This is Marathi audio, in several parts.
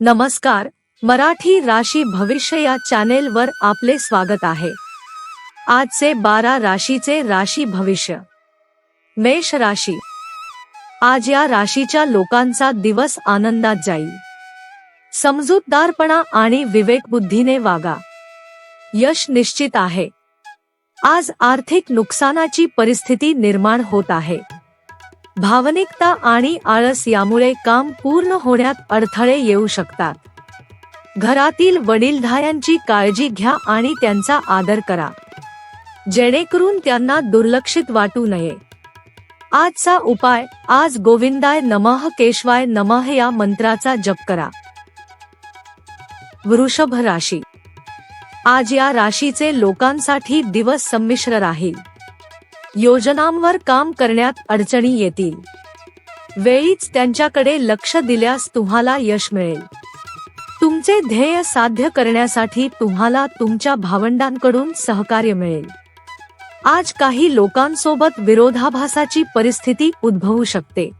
नमस्कार मराठी राशी भविष्य या चॅनेल वर आपले स्वागत आहे. आजचे बारा राशीचे राशी भविष्य. मेष राशी. आज या राशीच्या लोकांचा दिवस आनंदात जाईल. समजूतदारपणा आणि विवेकबुद्धीने वागा. यश निश्चित आहे. आज आर्थिक नुकसानाची परिस्थिती निर्माण होत आहे. भावनिकता आणि आळस यामुळे काम पूर्ण होण्यात अडथळे येऊ शकतात. घरातील वडीलधाऱ्यांची काळजी घ्या आणि त्यांचा आदर करा. जेणेकरून त्यांना दुर्लक्षित वाटू नये. आजचा उपाय आज गोविंदाय नमः केशवाय नमः या मंत्राचा जप करा. वृषभ राशी. आज या राशीचे लोकांसाठी दिवस संमिश्र राहील. योजनांवर काम करण्यात अडचणी येतील. वेळीच त्यांच्याकडे लक्ष दिल्यास तुम्हाला यश मिळेल. तुमचे ध्येय साध्य करण्यासाठी तुम्हाला तुमच्या भावंडांकडून सहकार्य मिळेल. आज काही लोकांसोबत विरोधाभासाची परिस्थिती उद्भवू शकते.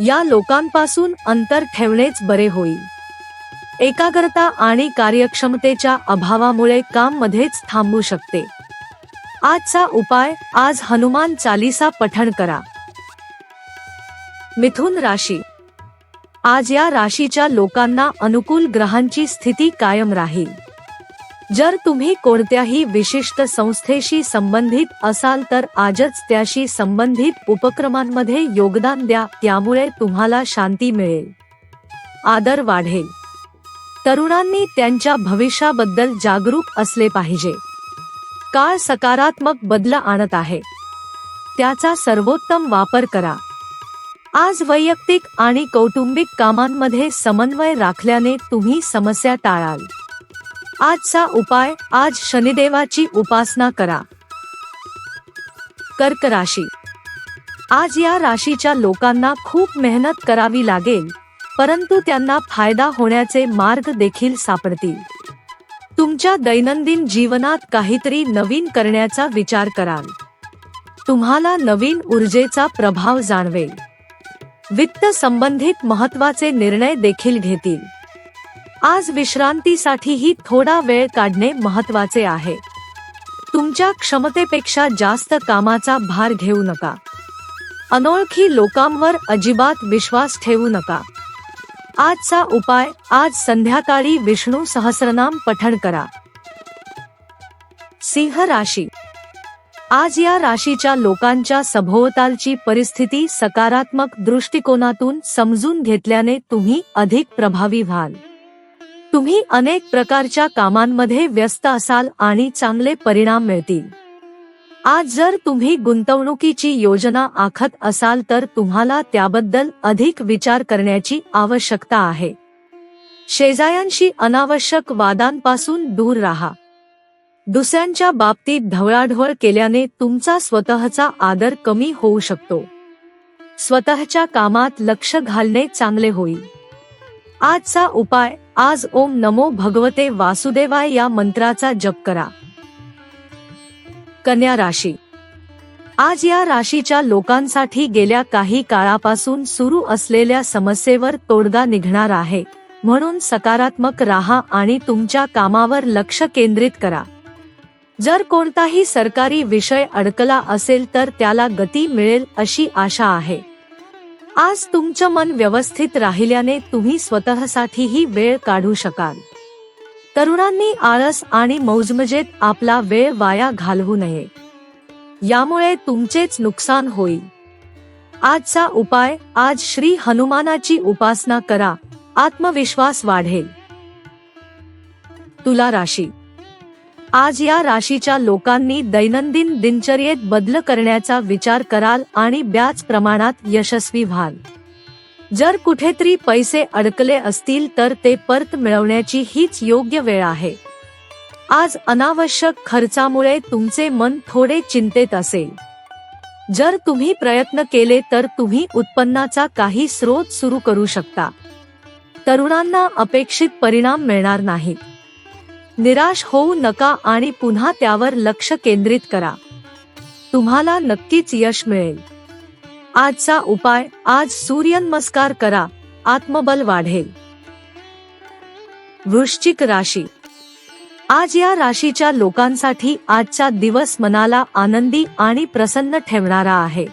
या लोकांपासून अंतर ठेवणेच बरे होईल. एकाग्रता आणि कार्यक्षमतेच्या अभावामुळे काम मध्येच थांबू शकते. आजचा उपाय आज हनुमान चालीसा पठण करा. मिथुन राशी. आज या राशीच्या लोकांना अनुकूल ग्रहांची स्थिती कायम राहील. जर तुम्ही कोणत्याही विशिष्ट संस्थेशी संबंधित असाल तर आजच त्याशी संबंधित उपक्रमांमध्ये योगदान द्या त्यामुळे तुम्हाला शांती मिळेल. आदर वाढेल. तरुणांनी त्यांच्या भविष्याबद्दल जागरूक असले पाहिजे. काळ सकारात्मक बदल आणत आहे. त्याचा सर्वोत्तम वापर करा. आज वैयक्तिक आणि कौटुंबिक कामांमध्ये समन्वय राखल्याने तुम्ही समस्या टाळाल. आजचा उपाय आज शनिदेवाची उपासना करा. कर्क राशी. आज या राशीच्या लोकांना खूप मेहनत करावी लागेल परंतु त्यांना फायदा होण्याचे मार्ग देखील सापडतील. तुमच्या दैनंदिन जीवनात काहीतरी नवीन करण्याचा विचार कराल. तुम्हाला नवीन ऊर्जेचा प्रभाव जाणवेल. वित्त संबंधित महत्त्वाचे निर्णय देखील घेतील. आज विश्रांतीसाठीही थोडा वेळ काढणे महत्त्वाचे आहे. तुमच्या क्षमतेपेक्षा जास्त कामाचा भार घेऊ नका. अनोळखी लोकांवर अजिबात विश्वास ठेवू नका. आजचा उपाय आज संध्याकाळी विष्णू सहस्रनाम पठण करा. सिंह राशी. आज या राशीच्या लोकांच्या सभोवतालची परिस्थिती सकारात्मक दृष्टिकोनातून समजून घेतल्याने तुम्ही अधिक प्रभावी व्हाल. तुम्ही अनेक प्रकारच्या कामांमध्ये व्यस्त असाल आणि चांगले परिणाम मिळतील. आज जर तुम्ही गुंतवणुकीची योजना आखत असाल तर तुम्हाला त्याबद्दल अधिक विचार करण्याची आवश्यकता आहे. शेजायांशी अनावश्यक वादांपासून दूर राहा. दुसऱ्यांच्या बाबतीत ढवळाढवळ केल्याने तुमचा स्वतःचा आदर कमी होऊ शकतो. स्वतःच्या कामात लक्ष घालणे चांगले होईल. आजचा उपाय आज ओम नमो भगवते वासुदेवाय या मंत्राचा जप करा. कन्या राशी. आज या राशीच्या लोकांसाठी गेल्या काही काळापासून सुरू असलेल्या समस्येवर तोडगा निघणार आहे. म्हणून सकारात्मक राहा आणि तुमच्या कामावर लक्ष केंद्रित करा. जर कोणताही सरकारी विषय अडकला असेल तर त्याला गती मिळेल अशी आशा आहे. आज तुमचं मन व्यवस्थित राहिल्याने तुम्ही स्वतःसाठीही वेळ काढू शकाल. तरुणांनी आळस आणि मौजमजेत आपला वेळ वाया घालवू नये. यामुळे तुमचेच नुकसान होईल. आजचा उपाय आज श्री हनुमानाची उपासना करा. आत्मविश्वास वाढेल. तुला राशी. आज या राशीच्या लोकांनी दैनंदिन दिनचर्येत बदल करण्याचा विचार कराल आणि ब्याच प्रमाणात यशस्वी व्हाल. जर कुठेतरी पैसे अडकले असतील तर ते परत मिळवण्याची हीच योग्य वेळ आहे. आज अनावश्यक खर्चामुळे तुमचे मन थोडे चिंतेत असेल. जर तुम्ही प्रयत्न केले तर तुम्ही उत्पन्नाचा काही स्रोत सुरू करू शकता. तरुणांना अपेक्षित परिणाम मिळणार नाहीत निराश होऊ नका आणि पुन्हा त्यावर लक्ष केंद्रित करा. तुम्हाला नक्कीच यश मिळेल. आजचा उपाय आज सूर्यनमस्कार करा आत्मबल वाढेल. वृश्चिक राशी. आज या राशीच्या लोकांसाठी आजचा दिवस मनाला आनंदी आणि प्रसन्न ठेवणारा आहे.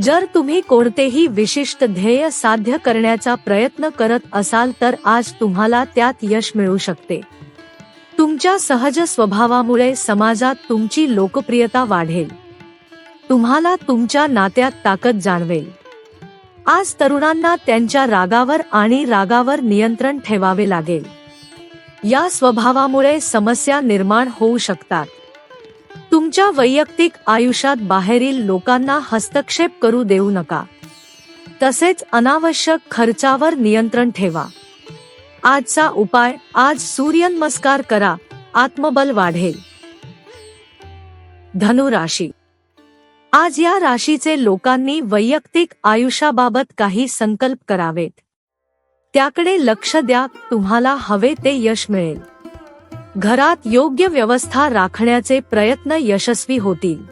जर तुम्ही कोणतेही विशिष्ट ध्येय साध्य करण्याचा प्रयत्न करत असाल तर आज तुम्हाला त्यात यश मिळू शकते. तुमच्या सहज स्वभावामुळे समाजात तुमची लोकप्रियता वाढेल. तुम्हाला तुमच्या नात्यात ताकद जाणवेल. आज तरुणांना त्यांच्या रागावर आणि रागावर नियंत्रण ठेवावे लागेल. या स्वभावामुळे समस्या निर्माण होऊ शकतात. तुमच्या वैयक्तिक आयुष्यात बाहेरील लोकांना हस्तक्षेप करू देऊ नका. तसेच अनावश्यक खर्चावर नियंत्रण ठेवा. आजचा उपाय आज सूर्यनमस्कार करा आत्मबल वाढेल. धनुराशी आज या राशीचे लोकांनी वैयक्तिक आयुष्याबाबत काही संकल्प करावेत. त्याकडे लक्ष द्या तुम्हाला हवे ते यश मिळेल. घरात योग्य व्यवस्था राखण्याचे प्रयत्न यशस्वी होतील.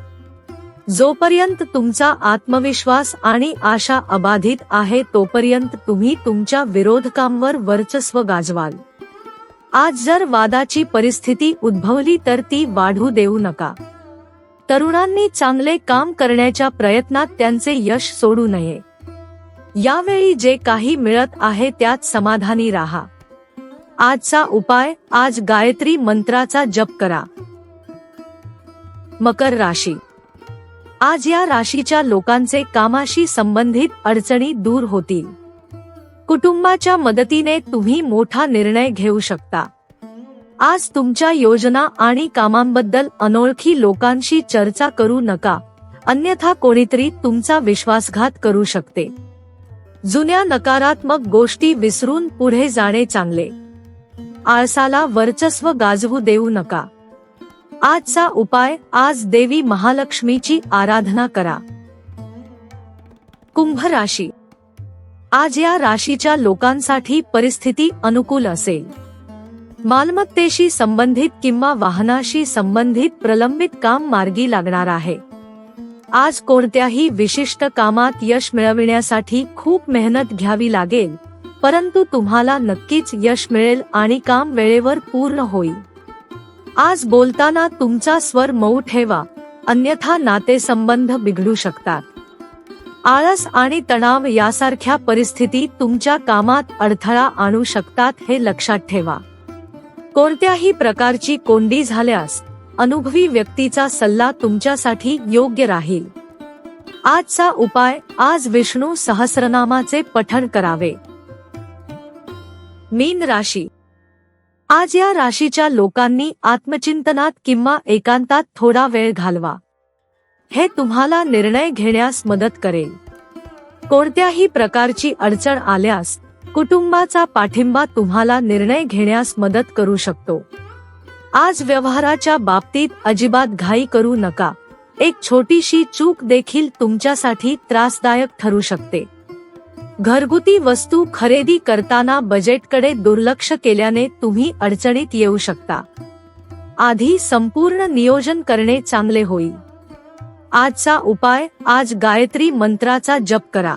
जोपर्यंत तुमचा आत्मविश्वास आणि आशा अबाधित आहे तोपर्यंत तुम्ही तुमच्या विरोधकांवर वर्चस्व गाजवाल. आज जर वादाची परिस्थिती उद्भवली तर ती वाढू देऊ नका. तरुणांनी चांगले काम करण्याच्या प्रयत्नात त्यांचे यश सोडू नये. यावेळी जे काही मिळत आहे त्यात समाधानी राहा. आजचा उपाय आज गायत्री मंत्राचा जप करा. मकर राशी. आज या राशीच्या लोकांचे कामाशी संबंधित अडचणी दूर होतील. कुटुंबाच्या मदतीने तुम्ही मोठा निर्णय घेऊ शकता. आज तुमच्या योजना आणि कामांबद्दल अनोळखी लोकांशी चर्चा करू नका. अन्यथा कोणीतरी तुमचा विश्वासघात करू शकते. जुन्या नकारात्मक गोष्टी विसरून पुढे जाणे चांगले. आळसाला वर्चस्व गाजवू देऊ नका. आजचा उपाय आज देवी महालक्ष्मीची आराधना करा. कुंभ राशी. आज या राशीच्या लोकांसाठी परिस्थिती अनुकूल असेल. मालमत्तेशी संबंधित किंवा वाहनाशी संबंधित प्रलंबित काम मार्गी लागणार आहे. आज कोणत्याही विशिष्ट कामात यश मिळविण्यासाठी खूप मेहनत घ्यावी लागेल परंतु तुम्हाला नक्कीच यश मिळेल आणि काम वेळेवर पूर्ण होईल. आज बोलताना तुमचा स्वर मऊ ठेवा अन्यथा नातेसंबंध बिघडू शकतात. आळस आणि तणाव यासारख्या परिस्थिती तुमच्या कामात अडथळा आणू शकतात हे लक्षात ठेवा. कोणत्याही प्रकारची कोंडी झाल्यास अनुभवी व्यक्तीचा सल्ला तुमच्यासाठी योग्य राहील. आजचा उपाय आज विष्णू सहस्रनामाचे पठण करावे. मीन राशी. आज या राशीच्या लोकांनी आत्मचिंतनात किंवा एकांतात थोडा वेळ घालवा. हे तुम्हाला निर्णय घेण्यास मदत करेल. कोणत्याही प्रकारची अडचण आल्यास कुटुंबाचा पाठिंबा तुम्हाला निर्णय घेण्यास मदत करू शकतो. आज व्यवहाराच्या बाबतीत अजिबात घाई करू नका. एक छोटीशी चूक देखील तुमच्यासाठी त्रासदायक ठरू शकते. घरगुती वस्तू खरेदी करताना बजेटकडे दुर्लक्ष केल्याने तुम्ही अडचणीत येऊ शकता. आधी संपूर्ण नियोजन करणे चांगले होईल. आजचा उपाय आज गायत्री मंत्राचा जप करा.